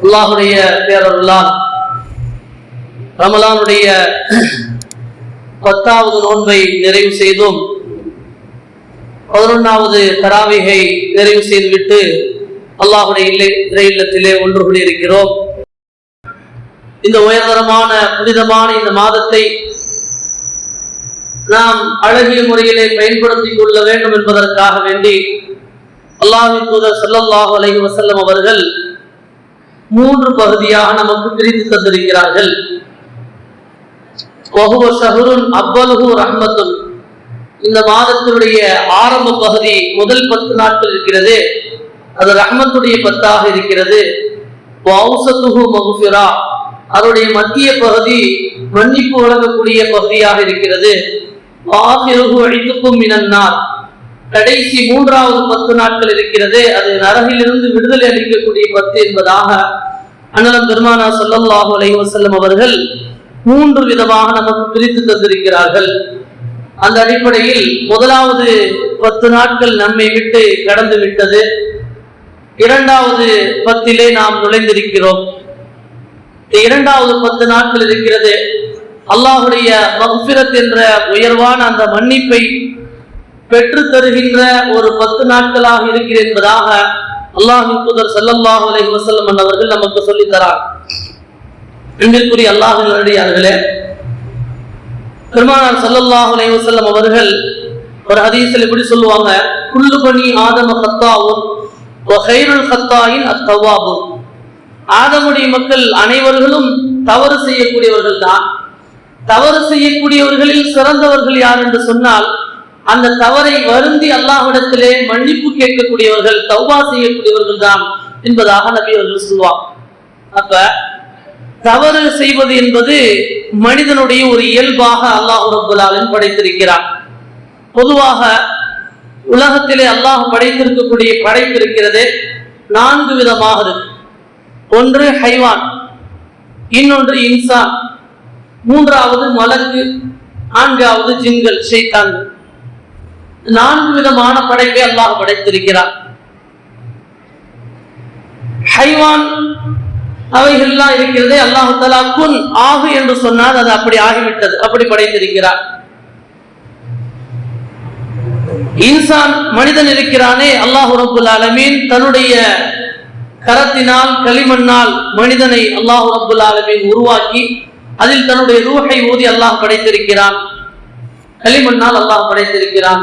அல்லாஹுடைய பேரருளால் ரமலானுடைய பத்தாவது நோன்பை நிறைவு செய்தும். பதினொன்றாவது தராவிகை நிறைவு செய்துவிட்டு அல்லாஹுடைய இல்லை இறை இல்லத்திலே ஒன்று கூடியிருக்கிறோம். இந்த உயர்தரமான புனிதமான இந்த மாதத்தை நாம் அழகிய முறையிலே பயன்படுத்திக் கொள்ள வேண்டும் என்பதற்காக வேண்டி அல்லாஹின் தூதர் ஸல்லல்லாஹு அலஹி வசல்லம் அவர்கள் மூன்று பகுதியாக நமக்கு பிரித்து தந்திருக்கிறார்கள். வஹுவ இந்த மாதத்தினுடைய ஆரம்ப பகுதி முதல் பத்து நாட்கள் இருக்கிறது. அது ரஹ்மத்துடைய பத்தாக இருக்கிறது. மகுஃபிரா அதனுடைய மத்திய பகுதி மன்னிப்பு வழங்கக்கூடிய பகுதியாக இருக்கிறது. ஆசிருகு அழித்துக்கும் மினன்னார். கடைசி மூன்றாவது பத்து நாட்கள் இருக்கிறது. அது நரகிலிருந்து விடுதலை அளிக்கக்கூடிய பத்து என்பதாக அண்ணலம் பெருமானா சொல்லல்லாஹு அலைவசல்லம் அவர்கள் மூன்று விதமாக நமக்கு பிரித்து தந்திருக்கிறார்கள். அந்த அடிப்படையில் முதலாவது பத்து நாட்கள் நம்மை விட்டு கடந்து விட்டது. இரண்டாவது பத்திலே நாம் நுழைந்திருக்கிறோம். இரண்டாவது பத்து நாட்கள் இருக்கிறது. அல்லாஹுடைய மக்ஃபிரத் என்ற உயர்வான அந்த மன்னிப்பை பெற்று தருகின்ற ஒரு பத்து நாட்களாக இருக்கிறது என்பதாக அல்லாஹின் புதர் ஸல்லல்லாஹு அலைஹி வசல்லம் அவர்கள் நமக்கு சொல்லித் தரார் எங்கிற்குரிய அல்லாஹின் அடியார்களே பெருமானார் சல்லல்லாஹ் அலைஹி வசல்லம் அவர்கள் ஒரு ஹதீஸில் இப்படி சொல்லுவாங்க குள்ளு பணி ஆதம கத்தாவும் ஹைருல் கத்தாயின் அத்தவாபும் ஆதமுடைய மக்கள் அனைவர்களும் தவறு செய்யக்கூடியவர்கள் தான் தவறு செய்யக்கூடியவர்களில் சிறந்தவர்கள் யார் என்று சொன்னால் அந்த தவறை வருந்தி அல்லாஹிடத்திலே மன்னிப்பு கேட்கக்கூடியவர்கள் தௌபா செய்யக்கூடியவர்கள் தான் என்பதாக நபி அவர்கள் சொல்லுவாங்க அப்ப தவறு செய்வது என்பது மனிதனுடைய ஒரு இயல்பாக அல்லாஹ் ரபுல் படைத்திருக்கிறார் படைத்திருக்கிறான். பொதுவாக உலகத்திலே அல்லாஹ் படைத்திருக்கக்கூடிய படைப்பு இருக்கிறது நான்கு விதமாக இருக்கு. ஒன்று ஹைவான் இன்னொன்று இன்சான் மூன்றாவது மலக்கு நான்காவது ஜின்கள் சைத்தான்கள் நான்கு விதமான படைப்பை அல்லாஹ் படைத்திருக்கிறார் ஹைவான் அவைகள்லாம் இருக்கிறதே அல்லாஹு தலா குன் ஆகு என்று சொன்னால் அது அப்படி ஆகிவிட்டது அப்படி படைத்திருக்கிறார் இன்சான் மனிதன் இருக்கிறானே அல்லாஹு ரபுல் ஆலமீன் தன்னுடைய கரத்தினால் களிமண்ணால் மனிதனை அல்லாஹு ரபுல் ஆலமீன் உருவாக்கி அதில் தன்னுடைய ரூஹை ஊதி அல்லாஹ் படைத்திருக்கிறான். களிமண்ணால் அல்லாஹ் படைத்திருக்கிறான்.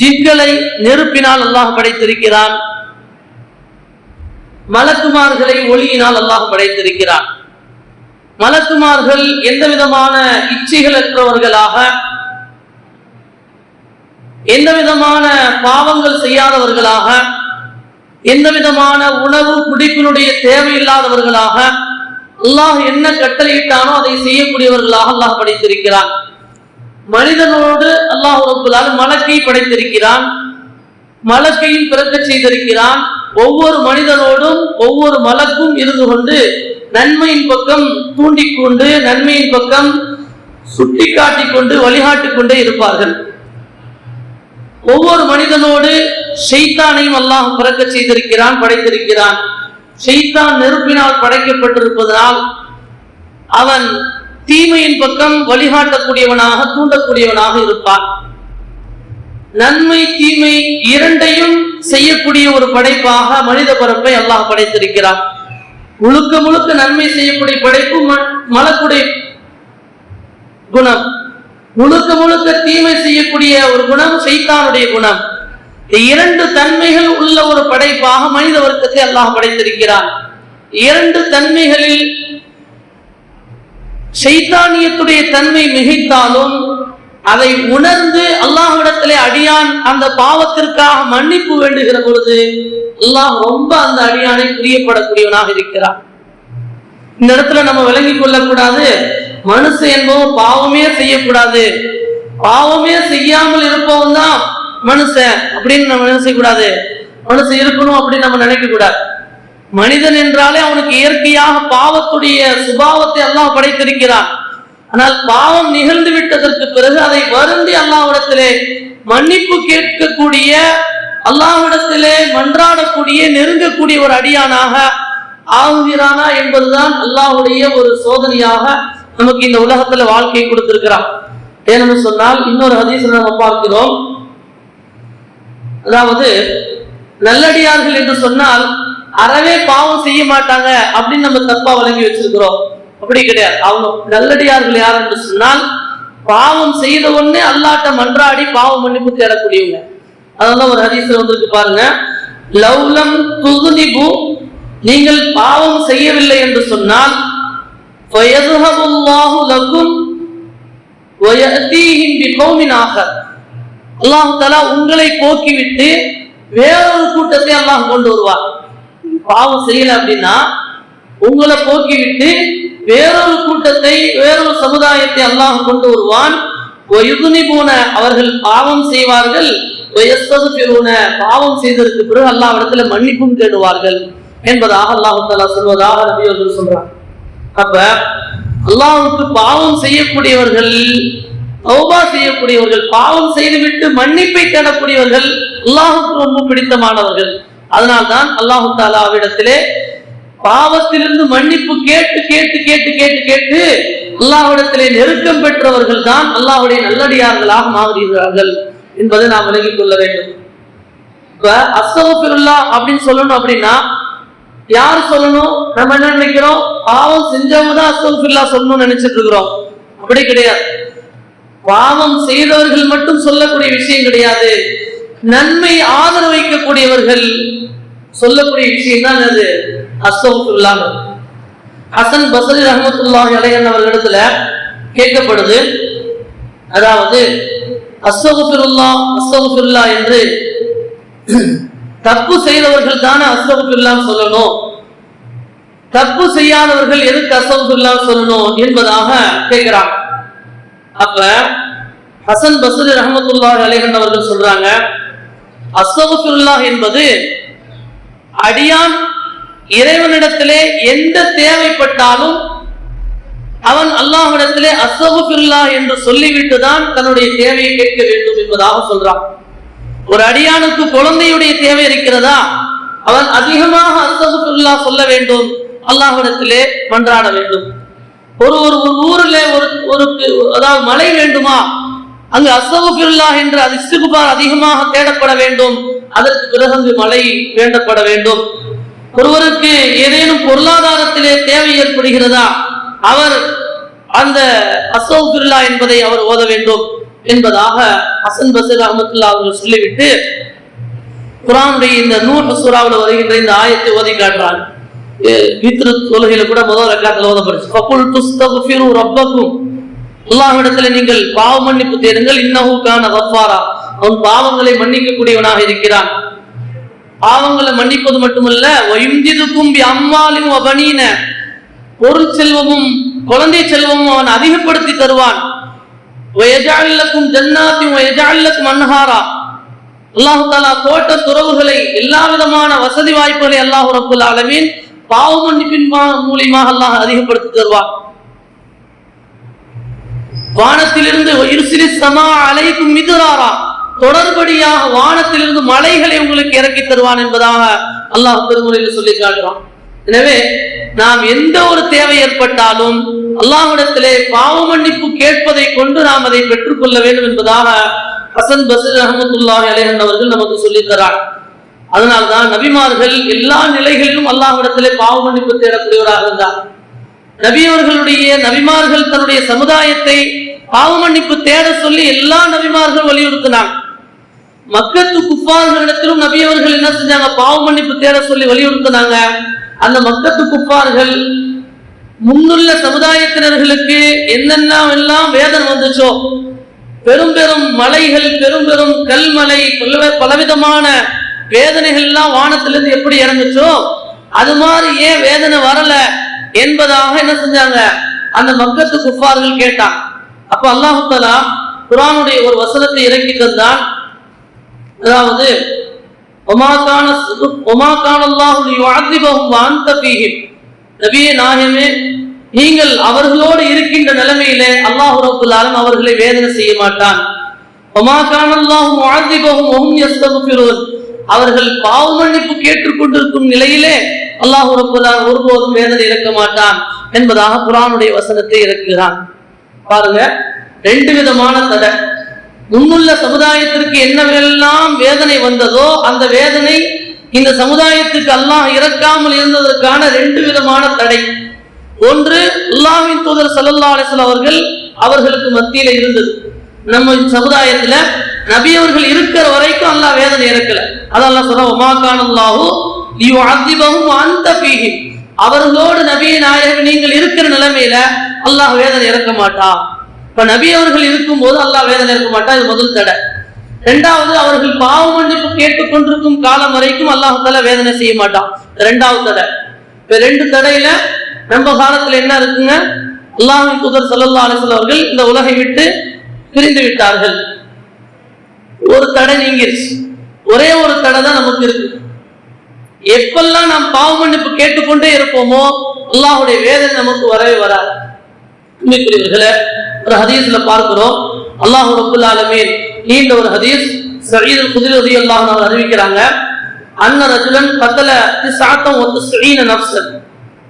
ஜின்களை நெருப்பினால் அல்லாஹ் படைத்திருக்கிறான். மலக்குமார்களை ஒளியினால் அல்லாஹ் படைத்திருக்கிறான். மலக்குமார்கள் எந்த விதமான இச்சைகளற்றவர்களாக எந்த விதமான பாவங்கள் செய்யாதவர்களாக எந்த விதமான உணவு குடிப்பினுடைய தேவையில்லாதவர்களாக அல்லாஹ் என்ன கட்டளையிட்டானோ அதை செய்யக்கூடியவர்களாக அல்லாஹ் படைத்திருக்கிறான். மனிதனோடு அல்லாஹ் ரப்புல்லால் மலக்கை படைத்திருக்கிறான். மலக்கையும் பிறக்க செய்திருக்கிறான். ஒவ்வொரு மனிதனோடும் ஒவ்வொரு மலக்கும் இருந்து கொண்டு நன்மையின் பக்கம் தூண்டிக்கொண்டு நன்மையின் பக்கம் சுட்டி காட்டிக் கொண்டு வழிகாட்டிக் கொண்டே இருப்பார்கள். ஒவ்வொரு மனிதனோடு செய்தானையும் அல்லாஹ் பிறக்க செய்திருக்கிறான் படைத்திருக்கிறான். செய்தான் நெருப்பினால் படைக்கப்பட்டிருப்பதனால் அவன் தீமையின் பக்கம் வழிகாட்டக்கூடியவனாக தூண்டக்கூடியவனாக இருப்பான். நன்மை தீமை இரண்டையும் செய்யக்கூடிய ஒரு படைப்பாக மனித பரப்பை அல்லாஹ் படைத்திருக்கிறார் முழுக்க முழுக்க நன்மை செய்யக்கூடிய படைப்பு ம- மலக்குடைய குணம். முழுக்க முழுக்க தீமை செய்யக்கூடிய ஒரு குணம் சைத்தானுடைய குணம். இரண்டு தன்மைகள் உள்ள ஒரு படைப்பாக மனித வர்க்கத்தை அல்லாஹ் படைத்திருக்கிறார் இரண்டு தன்மைகளில் சைத்தானியத்துடைய தன்மை மிகைத்தாலும் அதை உணர்ந்து அல்லாஹ்விடத்திலே அடியான் அந்த பாவத்திற்காக மன்னிப்பு வேண்டுகிற பொழுது அல்லாஹ் ரொம்ப அந்த அடியானை பிரியப்படக்கூடியவனாக இருக்கிறான். இந்த இடத்துல நம்ம விளங்கிக் கொள்ளக்கூடாது. மனுஷன் என்பவன் பாவமே செய்யக்கூடாது. பாவமே செய்யாமல் இருப்பவன் தான் மனுஷன் அப்படின்னு நம்ம நினைச்சக்கூடாது மனுஷன் இருக்கணும் அப்படின்னு நம்ம நினைக்க கூடாது. மனிதன் என்றாலே அவனுக்கு இயற்கையாக பாவத்துடைய சுபாவத்தை அல்லாஹ் படைத்திருக்கிறான். ஆனால் பாவம் நிகழ்ந்து விட்டதற்கு பிறகு அதை வருந்தி அல்லாவிடத்திலே மன்னிப்பு கேட்கக்கூடிய அல்லாவிடத்திலே மன்றாடக்கூடிய நெருங்கக்கூடிய ஒரு அடியானாக ஆகுகிறானா என்பதுதான் அல்லாஹுடைய ஒரு சோதனையாக நமக்கு இந்த உலகத்துல வாழ்க்கையை கொடுத்திருக்கிறான். ஏன்னு சொன்னால் இன்னொரு ஹதீஸ் நம்ம பார்க்கிறோம். அதாவது நல்லடியார்கள் என்று சொன்னால் அறவே பாவம் செய்ய மாட்டாங்க அப்படின்னு நம்ம தப்பா வழங்கி வச்சிருக்கிறோம். அப்படி கிடையாது. அவங்க நல்லடியார்கள் யார் என்று சொன்னால் பாவம் செய்த ஒண்ணு அல்லாட்ட மன்றாடி பாவம் மன்னிப்பு தேடக்கூடியவங்க அதெல்லாம் ஒரு ஹரிசல் வந்திருக்கு பாருங்க. லவ்லம் துதுனிபு நீங்கள் பாவம் செய்யவில்லை என்று சொன்னால் அல்லாஹு தலா உங்களை போக்கிவிட்டு வேறொரு கூட்டத்தை அல்லாஹ் கொண்டு வருவார் பாவம் செய்யல அப்படின்னா உங்களை போக்கிவிட்டு வேறொரு கூட்டத்தை வேறொரு சமுதாயத்தை அல்லாஹ் கொண்டு வருவான். போன அவர்கள் பாவம் செய்வார்கள். பாவம் செய்ததற்கு பிறகு அல்லாஹ் இடத்துல மன்னிப்பும் தேடுவார்கள் என்பதாக அல்லாஹ் சொல்வதாக நபி அவர்கள் சொல்றாங்க. அப்ப அல்லாஹ்வுக்கு பாவம் செய்யக்கூடியவர்கள் தௌபா செய்யக்கூடியவர்கள் பாவம் செய்துவிட்டு மன்னிப்பை தேடக்கூடியவர்கள் அல்லாஹுக்கு ரொம்ப பிடித்தமானவர்கள். அதனால்தான் அல்லாஹு தாலாவிடத்திலே பாவத்திலிருந்து மன்னிப்பு கேட்டு கேட்டு கேட்டு கேட்டு கேட்டு அல்லாஹ்விடத்திலே நெருக்கம் பெற்றவர்கள் தான் அல்லாஹுடைய நல்லடியார்களாக மாறுகிறார்கள் என்பதை நாம் விலகிக் கொள்ள வேண்டும். இப்ப அசோபிருல்லா அப்படின்னு சொல்லணும் அப்படின்னா யார் சொல்லணும்? நம்ம என்ன நினைக்கிறோம்? பாவம் செஞ்சவங்க தான் அசோபில்லா சொல்லணும்னு நினைச்சிட்டு இருக்கிறோம். அப்படி கிடையாது. பாவம் செய்தவர்கள் மட்டும் சொல்லக்கூடிய விஷயம் கிடையாது. நன்மை ஆதரவு வைக்கக்கூடியவர்கள் சொல்லக்கூடிய விஷயம் தான் அது. அஸ்தகுபிருல்லா ஹசன் பசரி ரஹமத்துல்லா அலைஹன் அவர்களிடத்துல கேட்கப்படுது. அதாவது அஸ்தகுபிருல்லா அஸ்தகுபிருல்லா என்று தப்பு செய்தவர்கள் தானே அஸ்தகுபிருல்லான்னு சொல்லணும். தப்பு செய்யாதவர்கள் எதுக்கு அஸ்தகுபிருல்லா சொல்லணும் என்பதாக கேட்கிறாங்க. அப்ப ஹசன் பசரி ரஹமத்துல்லா அலைஹன் அவர்கள் சொல்றாங்க அஸ்தகுபிருல்லா என்பது அடியான் இறைவனிடத்திலே எந்த தேவைப்பட்டாலும் அவன் அல்லாஹிடத்திலே அஸ்தகுபிருல்லா என்று சொல்லிவிட்டுதான் தன்னுடைய தேவையை கேட்க வேண்டும் என்பதாக சொல்றான். ஒரு அடியானுக்கு குழந்தையுடைய தேவை இருக்கிறதா? அவன் அதிகமாக அஸ்தகுபிருல்லா சொல்ல வேண்டும். அல்லாஹிடத்திலே மன்றாட வேண்டும். ஒரு ஒரு ஊரில் ஒரு ஒரு அதாவது மழை வேண்டுமா? அங்கு அஸ்தகுபிருல்லா என்று அது இஸ்திகுபார் அதிகமாக தேடப்பட வேண்டும். அதற்கு பிறகு அங்கு மழை வேண்டப்பட வேண்டும். ஒருவருக்கு ஏதேனும் பொருளாதாரத்திலே தேவை ஏற்படுகிறதா? அவர் அந்த அசோபிருல்லா என்பதை அவர் ஓத வேண்டும் என்பதாக ஹசன் பசீர் அஹமத்துல்லா அவர்கள் சொல்லிவிட்டு குரானுடைய இந்த நூல் சூறாவில் வருகின்ற இந்த ஆயத்தை ஓதி காட்டுறாங்க. வீத்திரு தொழுகையில கூட முதல் ரக்காத்தில் ஓதப்படுச்சு. ஃபகுல் துஸ்தகுஃபிரு ரப்பக்கும் அல்லாஹ்விடத்துல நீங்கள் பாவ மன்னிப்பு தேடுங்கள். இன்னஹு கஃபாரா அவன் பாவங்களை மன்னிக்கக்கூடியவனாக இருக்கிறான். பாவங்களை மன்னிப்பது மட்டுமல்ல ஒயுந்திதுக்கும் கும்பி அம்மாலும் அவனீன பொருள் செல்வமும் குழந்தை செல்வமும் அவன் அதிகப்படுத்தி தருவான். வயஜாலக்கும் ஜன்னாத்தையும் வயஜாலக்கும் அன்ஹாரா. அல்லாஹு தாலா தோட்ட துறவுகளை எல்லா விதமான வசதி வாய்ப்புகளை அல்லாஹு ரப்புல் ஆலமீன் பாவ மன்னிப்பின் மூலியமாக அல்லாஹ் அதிகப்படுத்தி தருவான். வானத்திலிருந்து அலைக்கும் மிதுராரா. தொடர்படியாக வானத்திலிருந்து மலைகளை உங்களுக்கு இறக்கி தருவான் என்பதாக அல்லாஹ் திருமுறையில் சொல்லி காட்டுறான் எனவே நாம் எந்த ஒரு தேவை ஏற்பட்டாலும் அல்லாஹ்விடத்திலே பாவ மன்னிப்பு கேட்பதை கொண்டு நாம் அதை பெற்றுக்கொள்ள வேண்டும் என்பதாக ஹசன் பசீர் அஹமதுல்லாஹ் அலேஹன் அவர்கள் நமக்கு சொல்லித் தரார். அதனால்தான் நபிமார்கள் எல்லா நிலைகளிலும் அல்லாஹிடத்திலே பாவ மன்னிப்பு தேடக்கூடியவராக இருந்தார். நபியவர்களுடைய நபிமார்கள் தன்னுடைய சமுதாயத்தை பாவ மன்னிப்பு தேட சொல்லி எல்லா நபிமார்கள் வலியுறுத்தினாங்க. மக்கத்து குப்பார்களிடத்திலும் நபியவர்கள் என்ன செஞ்சாங்க? பாவ மன்னிப்பு தேட சொல்லி வலியுறுத்தினாங்க. அந்த மக்கத்து குப்பார்கள் முன்னுள்ள சமுதாயத்தினர்களுக்கு என்னென்ன எல்லாம் வேதனை வந்துச்சோ? பெரும் பெரும் மலைகள் பெரும் பெரும் கல்மலை பலவிதமான வேதனைகள் எல்லாம் வானத்திலிருந்து எப்படி இறங்குச்சோ? அது மாதிரி ஏன் வேதனை வரல? என்பதாக என்ன செஞ்சாங்க? அந்த மக்கத்து குஃபார்கள் கேட்டான். அப்ப அல்லாஹுத்தலா குரானுடைய ஒரு வசனத்தை இறக்கி தந்தான். அதாவது ஒமாக்கான ஒமாக்கான அல்லாஹு யுஅذிபஹும் நீங்கள் அவர்களோடு இருக்கின்ற நிலைமையிலே அல்லாஹ் அவர்களை வேதனை செய்ய மாட்டான். அவர்கள் பாவ மன்னிப்பு கேட்டுக்கொண்டிருக்கும் நிலையிலே அல்லாஹ் ரப்புல்லான் ஒருபோதும் வேதனை இறக்க மாட்டான் என்பதாக குரானுடைய வசனத்தை இறக்குகிறான். பாருங்க ரெண்டு விதமான தடை முன்னுள்ள சமுதாயத்திற்கு என்னவெல்லாம் வேதனை வந்ததோ அந்த வேதனை இந்த சமுதாயத்துக்கு அல்லாஹ் இறக்காமல் இருந்ததற்கான ரெண்டு விதமான தடை. ஒன்று அல்லாஹின் தூதர் ஸல்லல்லாஹு அலைஹி அவர்கள் அவர்களுக்கு மத்தியில இருந்தது. நம்ம சமுதாயத்துல நபி அவர்கள் இருக்கிற வரைக்கும் அல்லாஹ் வேதனை இறக்கல. அதெல்லாம் சொல்ற ஒமாக்கானல்லாஹு லியுஅதிபஹும் அவர்களோடு நபிய நாயகம் நீங்கள் இருக்கிற நிலைமையில அல்லாஹ் வேதனை இறக்க மாட்டான் இப்ப நபி அவர்கள் இருக்கும்போது அல்லாஹ் வேதனை இறக்க மாட்டான் இது முதல் தடை. ரெண்டாவது அவர்கள் பாவ மன்னிப்பு கேட்டுக் கொண்டிருக்கும் காலம் வரைக்கும் அல்லாஹ் வேதனை செய்ய மாட்டான் ரெண்டாவது தடை. இப்ப ரெண்டு தடையில நம்ம காலத்துல என்ன இருக்குங்க? அல்லாஹின் தூதர் சல்லா அலைஹி அவர்கள் இந்த உலகை விட்டு பிரிந்து விட்டார்கள். ஒரு தடை நீங்கிருச்சு. ஒரே ஒரு தடை தான் நமக்கு இருக்கு. எப்பெல்லாம் நாம் பாவ மன்னிப்பு கேட்டுக்கொண்டே இருப்போமோ அல்லாஹுடைய வேதனை நமக்கு வரவே வராது. ஒரு ஹதீஸ்ல பார்க்கிறோம். அல்லாஹ் ரப்புல் ஆலமீன் நீண்ட ஒரு ஹதீஸ் சயீத் குதிரை உதவி அல்லாஹ் அவர் அறிவிக்கிறாங்க. அன்ன ரஜுலன் கத்தல சாத்தம் ஒத்து சுஈன நப்சன்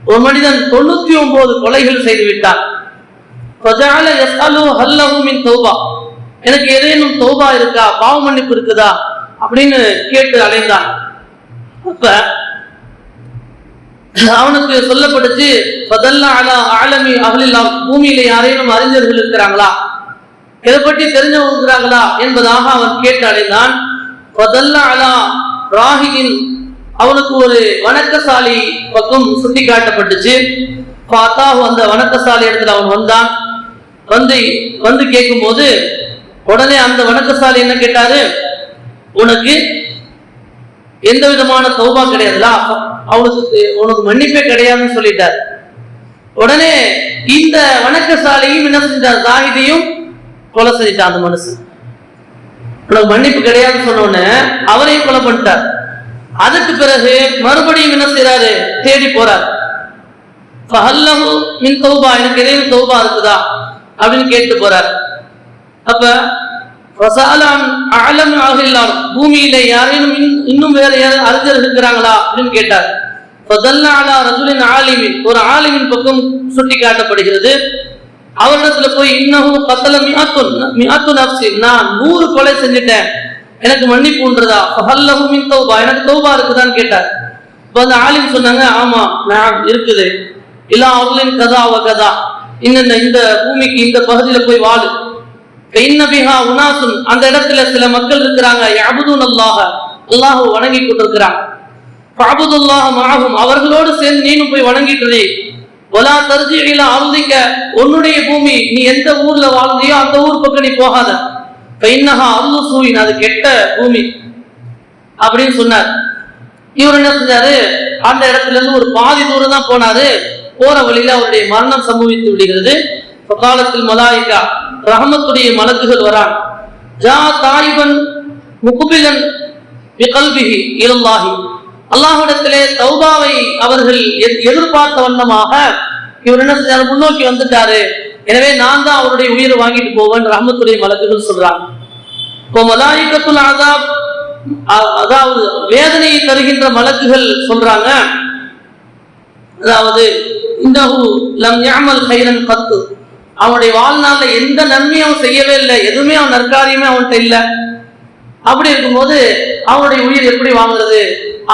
ஒரு மனிதன் தொண்ணூத்தி ஒன்பது கொலைகள் செய்து விட்டார் பிரஜால யஸ்அலு ஹல்லஹு மின் தௌபா. எனக்கு ஏதேனும் தௌபா இருக்கா? பாவ மன்னிப்பு இருக்குதா? அப்படின்னு கேட்டு அலைந்தான். அப்ப அவனுக்கு சொல்லப்பட்டுச்சு ஃபதல்ல அலா ஆலமி அகலில் பூமியில யாரேனும் அறிஞர்கள் இருக்கிறாங்களா? இதை பற்றி தெரிஞ்சவங்க இருக்கிறாங்களா? என்பதாக அவன் கேட்டு அடைந்தான் ஃபதல்ல அலா அவனுக்கு ஒரு வணக்கசாலி பக்கம் சுட்டி காட்டப்பட்டுச்சு பார்த்தா அந்த வணக்கசாலி இடத்துல அவன் வந்தான். வந்து வந்து கேட்கும்போது உடனே அந்த வணக்கசாலி என்ன கேட்டாரு? உனக்கு எந்த விதமான சௌபா கிடையாதுல அவனுக்கு உனக்கு மன்னிப்பே கிடையாதுன்னு சொல்லிட்டார். உடனே இந்த வணக்கசாலையும் என்ன செஞ்சார்? சாகிதையும் கொலை செஞ்சிட்டான் அந்த மனுஷன். உனக்கு மன்னிப்பு கிடையாதுன்னு சொன்ன உடனே அவரையும் கொலை பண்ணிட்டார். அதுக்கு பிறகு மறுபடியும் என்ன செய்யறாரு தேடி போறார். மின் தௌபா எனக்கு எதையும் தௌபா இருக்குதா? அப்படின்னு கேட்டு போறார். அப்ப ஃபஸஅலன் பூமியில யாரேனும் இன்னும் வேற யாரும் அறிஞர் இருக்கிறாங்களா அப்படின்னு கேட்டார். ஃபதல்ல ரஜுலின் ஆலிமின் ஒரு ஆலிமின் பக்கம் சுட்டி காட்டப்படுகிறது அவரிடத்துல போய் இன்னமும் கத்தல மியாத்துன் மியாத்து நப்சி நான் நூறு கொலை செஞ்சுட்டேன். எனக்கு மன்னிப்புன்றதா உண்டுறதா தௌபா. எனக்கு தௌபா இருக்குதான்னு கேட்டார். இப்ப அந்த ஆலிம் சொன்னாங்க ஆமா நான் இருக்குது. இல்லா அவர்களின் கதா அவ கதா. இன்ன இந்த பூமிக்கு இந்த பகுதியில போய் வாழு. அந்த இடத்துல சில மக்கள் இருக்கிறாங்க. யஅபுதுன் அல்லாஹ அல்லாஹ் வணங்கி கொண்டிருக்கிறாங்க அபுதுல்லாஹ் மஅஹும் அவர்களோடு சேர்ந்து நீனும் போய் வணங்கிட்டு ஒலா வலா அருந்திக்க உன்னுடைய பூமி நீ எந்த ஊர்ல வாழ்ந்தியோ அந்த ஊர் பக்கம் நீ போகாத. ஃபைன்னஹா அர்து சூயின் அது கெட்ட பூமி. அப்படின்னு சொன்னார். இவர் என்ன செஞ்சாரு? அந்த இடத்துல இருந்து ஒரு பாதி தூரம் தான் போனாரு. போற வழியில அவருடைய மரணம் சம்பவித்து விடுகிறது. காலத்தில் மலாயிகா ரஹமத்துடைய மலக்குகள் வரான் ஜா தாயிபன் முகுபிலன் பிகல்பிஹி இலல்லாஹி. அல்லாஹ்விடத்திலே தௌபாவை அவர்கள் எதிர்பார்த்த வண்ணமாக இவர் என்ன செஞ்சாரு? முன்னோக்கி வந்துட்டாரு. எனவே நான் தான் அவருடைய உயிரை வாங்கிட்டு போவேன் ரஹமத்துடைய மலக்குகள் சொல்றாங்க. இப்போ மலாயிக்கத்துல் ஆதாப் அதாவது வேதனையை தருகின்ற மலக்குகள் சொல்றாங்க. அதாவது இன்னஹு லம் யஅமல் கைரன் கத்து. அவனுடைய வாழ்நாள்ல எந்த நன்மையும் அவன் செய்யவே இல்லை. எதுவுமே அவன் நற்காரியமே அவன்கிட்ட இல்லை. அப்படி இருக்கும்போது அவனுடைய உயிர் எப்படி வாங்குறது?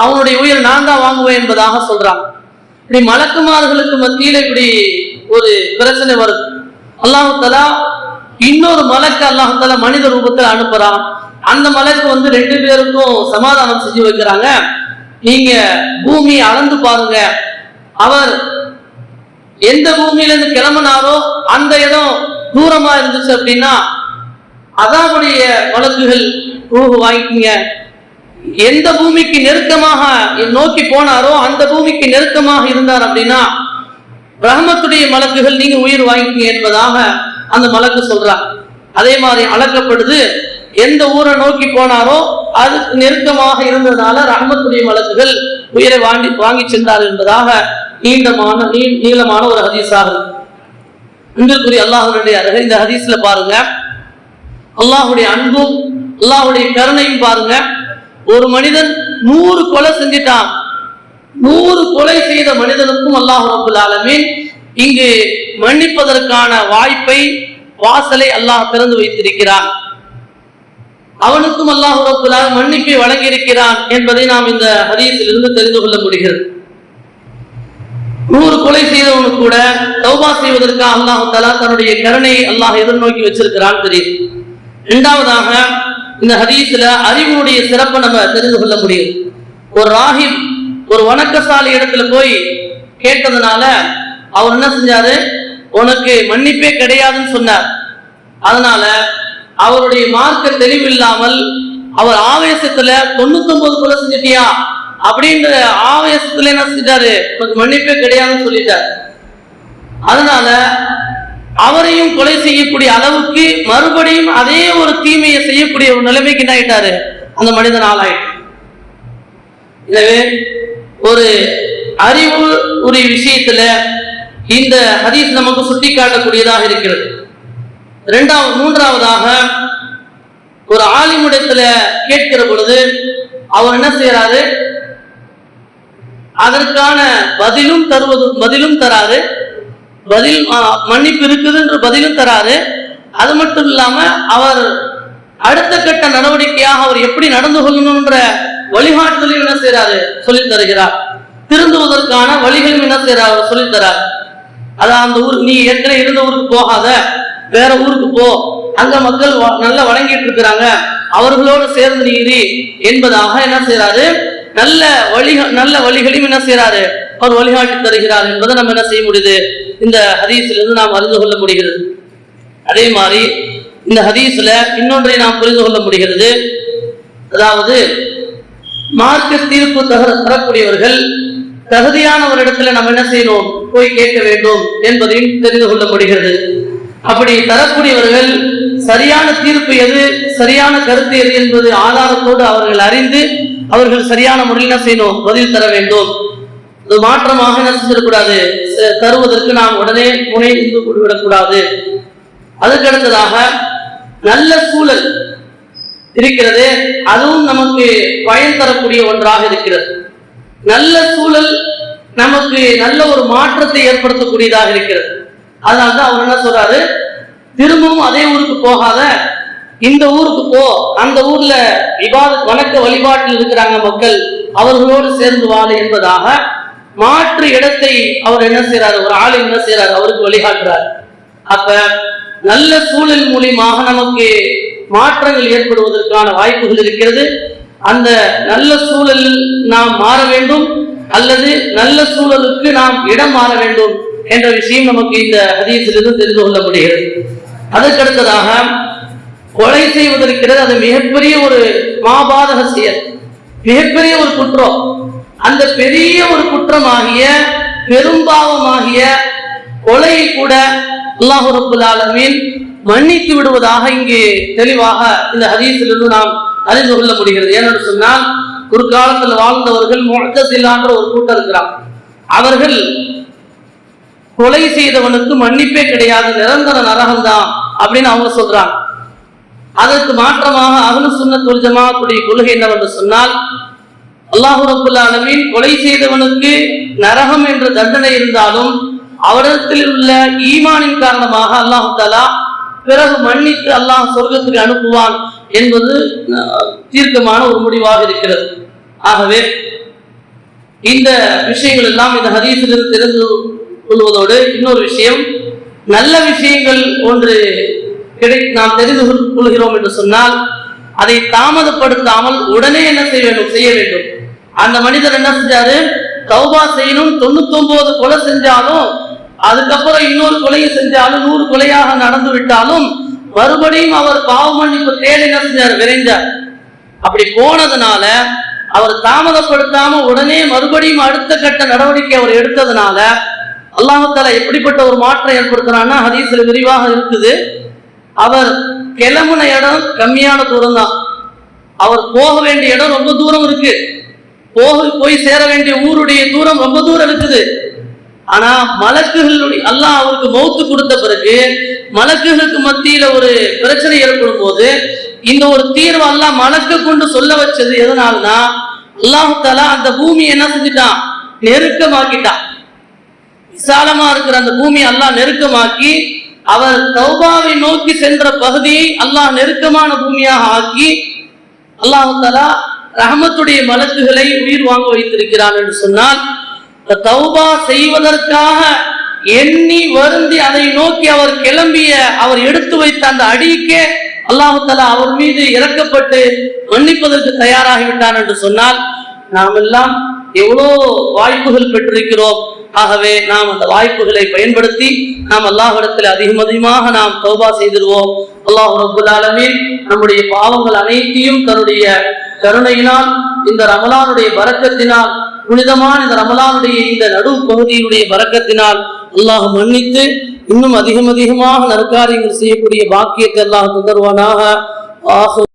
அவனுடைய உயிர் நான் தான் வாங்குவேன் என்பதாக சொல்றான். இப்படி மலக்குமார்களுக்கு மத்தியில் இப்படி ஒரு பிரச்சனை வருது. அல்லாஹத்தலா இன்னொரு மலக்கு அல்லாஹு மனித ரூபத்தில் அனுப்புறான். அந்த மலக்கு வந்து ரெண்டு பேருக்கும் சமாதானம் செஞ்சு வைக்கிறாங்க. நீங்க பூமியை அளந்து பாருங்க. அவர் எந்த பூமியில இருந்து கிளம்பினாரோ அந்த இடம் தூரமா இருந்துச்சு அப்படின்னா அதாவுடைய வழக்குகள் ரூஹு வாங்கிக்கங்க. எந்த பூமிக்கு நெருக்கமாக நோக்கி போனாரோ அந்த பூமிக்கு நெருக்கமாக இருந்தார் அப்படின்னா பிரம்மத்துடைய மலக்குகள் நீங்க உயிர் வாங்கிக்கங்க என்பதாக அந்த மலக்கு சொல்றார். அதே மாதிரி அளக்கப்படுது எந்த ஊரை நோக்கி போனாரோ அதுக்கு நெருக்கமாக இருந்ததுனால ரஹமத்துடைய மலக்குகள் உயிரை வாங்கி வாங்கி சென்றார் என்பதாக நீண்டமான நீ- நீளமான ஒரு ஹதீஸாக இருக்கு இன்றுக்குரிய அல்லாஹனுடைய அருகே இந்த ஹதீஸ்ல பாருங்க. அல்லாஹுடைய அன்பும் அல்லாஹுடைய கருணையும் பாருங்க. ஒரு மனிதன் நூறு கொலை செஞ்சிட்டான். நூறு கொலை செய்த மனிதனுக்கும் அல்லாஹ் ரபுல் ஆலமீன் இங்கு மன்னிப்பதற்கான வாய்ப்பை வாசலை அல்லாஹ் திறந்து வைத்திருக்கிறான். அவனுக்கும் அல்லாஹ் ரபுல் மன்னிப்பை வழங்கியிருக்கிறான் என்பதை நாம் இந்த ஹதீஸில் இருந்து தெரிந்து கொள்ள முடிகிறது. நூறு கொலை செய்தவனுக்கு கூட தௌபா செய்வதற்காக அல்லாஹ் தலா தன்னுடைய கருணையை அல்லாஹ் எதிர்நோக்கி வச்சிருக்கிறான் தெரியுது. இரண்டாவதாக இந்த ஹதீஸ்ல அறிவுடைய சிறப்பை நம்ம தெரிந்து கொள்ள முடியும். ஒரு ராகிப் ஒரு வணக்கசாலி இடத்துல போய் கேட்டதுனால அவர் என்ன செஞ்சாரு? உனக்கு மன்னிப்பே கிடையாதுன்னு சொன்னார். அதனால அவருடைய மார்க்க தெளிவில்லாமல் அவர் ஆவேசத்துல தொண்ணூத்தி ஒன்பது கொலை செஞ்சிட்டியா? அப்படின்ற ஆவேசத்துல என்ன செஞ்சிட்டாரு கொஞ்சம் மன்னிப்பே கிடையாதுன்னு சொல்லிட்டார். அதனால அவரையும் கொலை செய்யக்கூடிய அளவுக்கு மறுபடியும் அதே ஒரு தீமையை செய்யக்கூடிய ஒரு நிலைமைக்கு என்ன ஆயிட்டாரு? அந்த மனிதன் ஆளாயிட்டார் எனவே ஒரு அறிவு உரிய விஷயத்துல இந்த ஹதீஸ் நமக்கு சுட்டி காட்டக்கூடியதாக இருக்கிறது. இரண்டாவது மூன்றாவதாக ஒரு ஆலிமுடத்துல கேட்கிற பொழுது அவர் என்ன செய்யறாரு அதற்கான பதிலும் தருவது பதிலும் தராரு. பதில் மன்னிப்பு மன்னிப்பு இருக்குதுன்ற பதிலும் தராரு. அது மட்டும் இல்லாம அவர் அடுத்த கட்ட நடவடிக்கையாக அவர் எப்படி நடந்து கொள்ளணும்ன்ற வழிகாட்டுதலையும் என்ன செய்யறாரு சொல்லித் தருகிறார். திருந்துவதற்கான வழிகளும் என்ன செய்யறாரு அவர் சொல்லித் தரார். அதான் அந்த ஊர் நீ ஏற்கனவே இருந்த ஊருக்கு போகாத. வேற ஊருக்கு போ. அங்க மக்கள் வ- நல்லா வழங்கிட்டு இருக்கிறாங்க. அவர்களோடு சேர்ந்து நீரி என்பதாக என்ன செய்யறாரு நல்ல வழி நல்ல வழிகளையும் என்ன செய்யறாரு அவர் வழிகாட்டி தருகிறார் என்பதை நம்ம என்ன செய்ய முடியுது? இந்த ஹதீஸிலிருந்து நாம் அறிந்து கொள்ள முடிகிறது. அதே மாதிரி இந்த ஹதீஸ்ல இன்னொன்றை நாம் புரிந்து கொள்ள முடிகிறது. அதாவது மார்க்க தீர்ப்பு தகர தரக்கூடியவர்கள் தகுதியானவரிடத்துல நம்ம என்ன செய்யணும்? போய் கேட்க வேண்டும் என்பதையும் தெரிந்து கொள்ள முடிகிறது. அப்படி தரக்கூடியவர்கள் சரியான தீர்ப்பு எது சரியான கருத்து எது என்பது ஆதாரத்தோடு அவர்கள் அறிந்து அவர்கள் சரியான முறையில் என்ன செய்யணும்? பதில் தர வேண்டும். அது மாற்றமாக என்ன தருவதற்கு நாம் உடனே முனைந்து விடக்கூடாது அதுக்கு அடுத்ததாக நல்ல சூழல் இருக்கிறது. அதுவும் நமக்கு பயன் தரக்கூடிய ஒன்றாக இருக்கிறது. நல்ல சூழல் நமக்கு நல்ல ஒரு மாற்றத்தை ஏற்படுத்தக்கூடியதாக இருக்கிறது. அதனால தான் அவர் என்ன சொல்றாரு? திரும்பவும் அதே ஊருக்கு போகாத இந்த ஊருக்கு போ. அந்த ஊர்ல விவாத வணக்க வழிபாட்டில் இருக்கிறாங்க மக்கள். அவர்களோடு சேர்ந்து வாழ என்பதாக மாற்று இடத்தை அவர் என்ன செய்றாரு? ஒரு ஆளு என்ன செய்யறாரு அவருக்கு வழிகாட்டுறார். அப்ப நல்ல சூழல் மூலியமாக நமக்கு மாற்றங்கள் ஏற்படுவதற்கான வாய்ப்புகள் இருக்கிறது. அந்த நல்ல சூழலில் நாம் மாற வேண்டும். அல்லது நல்ல சூழலுக்கு நாம் இடம் மாற வேண்டும் என்ற விஷயம் நமக்கு இந்த ஹதீசிலிருந்து தெரிந்து கொள்ளப்படுகிறது. அதற்கடுத்ததாக கொலை செய்வதற்கிறது அது மிகப்பெரிய ஒரு மாபாதக செயல் மிகப்பெரிய ஒரு குற்றம். அந்த பெரிய ஒரு குற்றமாகிய பெரும்பாவமாகிய கொலையை கூட அல்லாஹ் ரப்புல் ஆலமீன் மன்னித்து விடுவதாக இங்கு தெளிவாக இந்த ஹதீஸிலிருந்து நாம் அறிந்து கொள்ள முடிகிறது. ஏனென்று சொன்னால் ஒரு காலத்தில் வாழ்ந்தவர்கள் முழக்கத்தில்லான்ற ஒரு கூட்டம் இருக்கிறார் அவர்கள் கொலை செய்தவனுக்கு மன்னிப்பே கிடையாது நிரந்தர நரகம் தான் அப்படின்னு அவங்க சொல்றாங்க. அதற்கு மாற்றமாக அகலு சுன்னத்துல் ஜமாத்துடைய கொள்கை என்னவென்று சொன்னால் அல்லாஹு ரபுல் கொலை செய்தவனுக்கு நரகம் என்ற தண்டனை இருந்தாலும் அவரிடத்தில் உள்ள ஈமானின் காரணமாக அல்லாஹு தாலா பிறகு மன்னித்து அல்லாஹ் சொர்க்கத்துக்கு அனுப்புவான் என்பது தீர்க்கமான ஒரு முடிவாக இருக்கிறது. ஆகவே இந்த விஷயங்கள் எல்லாம் இந்த ஹதீஸிலிருந்து தெரிந்து கொள்வதோடு இன்னொரு விஷயம் நல்ல விஷயங்கள் ஒன்று கிடை நாம் தெரிந்து கொள்- கொள்கிறோம் என்று சொன்னால் அதை தாமதப்படுத்தாமல் உடனே என்ன செய்ய வேண்டும்? செய்ய வேண்டும். அந்த மனிதர் என்ன செஞ்சாரு? தௌபா செய்யணும் தொண்ணூத்தி ஒன்பது கொலை செஞ்சாலும் அதுக்கப்புறம் இன்னொரு கொலையை செஞ்சாலும் நூறு கொலையாக நடந்து விட்டாலும் மறுபடியும் அவர் பாவ மன்னிப்பு தேடி என்ன செஞ்சார்? விரைந்தார். அப்படி போனதுனால அவர் தாமதப்படுத்தாம உடனே மறுபடியும் அடுத்த கட்ட நடவடிக்கை அவர் எடுத்ததுனால அல்லாஹால எப்படிப்பட்ட ஒரு மாற்றம் ஏற்படுத்துறான்னா ஹதீஸ்ல விரிவாக இருக்குது. அவர் கிளம்புன இடம் கம்மியான தூரம் தான் அவர் போக வேண்டிய இடம் ரொம்ப தூரம் இருக்கு. போக போய் சேர வேண்டிய ஊருடைய தூரம் ரொம்ப தூரம் இருக்குது. ஆனா மலக்குகளுடைய அல்லாஹ் அவருக்கு மௌத்து கொடுத்த பிறகு மலக்குகளுக்கு மத்தியில ஒரு பிரச்சனை ஏற்படும் போது இந்த ஒரு தீர்வு அல்லாஹ் மலக்க கொண்டு சொல்ல வச்சது எதனால்னா அல்லாஹு அந்த பூமி என்ன செஞ்சுட்டான்? நெருக்கமாக்கிட்டான். விசாலமா இருக்கிற அந்த பூமி அல்லாஹ் நெருக்கமாக்கி அவர் தௌபாவை நோக்கி சென்ற பகுதியை அல்லாஹ் நெருக்கமான பூமியாக ஆக்கி அல்லாஹாலா ரஹமத்துடைய மலக்குகளை உயிர் வாங்க வைத்திருக்கிறான் என்று சொன்னால் இந்த தௌபா செய்வதற்காக எண்ணி வருந்தி அதை நோக்கி அவர் கிளம்பிய அவர் எடுத்து வைத்த அந்த அடிக்கே அல்லாஹாலா அவர் மீது இறக்கப்பட்டு மன்னிப்பதற்கு தயாராகிவிட்டான் என்று சொன்னால் நாம் எல்லாம் எவ்வளோ வாய்ப்புகள் பெற்றிருக்கிறோம். ஆகவே நாம் அந்த வாய்ப்புகளை பயன்படுத்தி நாம் அல்லாஹிடத்தில் அதிகம் அதிகமாக நாம் தௌபா செய்திருவோம் அல்லாஹ் ரப்புல் ஆலமீன் நம்முடைய பாவங்கள் அனைத்தையும் தன்னுடைய கருணையினால் இந்த ரமலானுடைய பரக்கத்தினால் புனிதமான இந்த ரமலானுடைய இந்த நடு பகுதியினுடைய பரக்கத்தினால் அல்லாஹ் மன்னித்து இன்னும் அதிகம் அதிகமாக நற்காரியங்கள் செய்யக்கூடிய பாக்கியத்தை அல்லாஹ் தந்தருவானாக. ஆகும்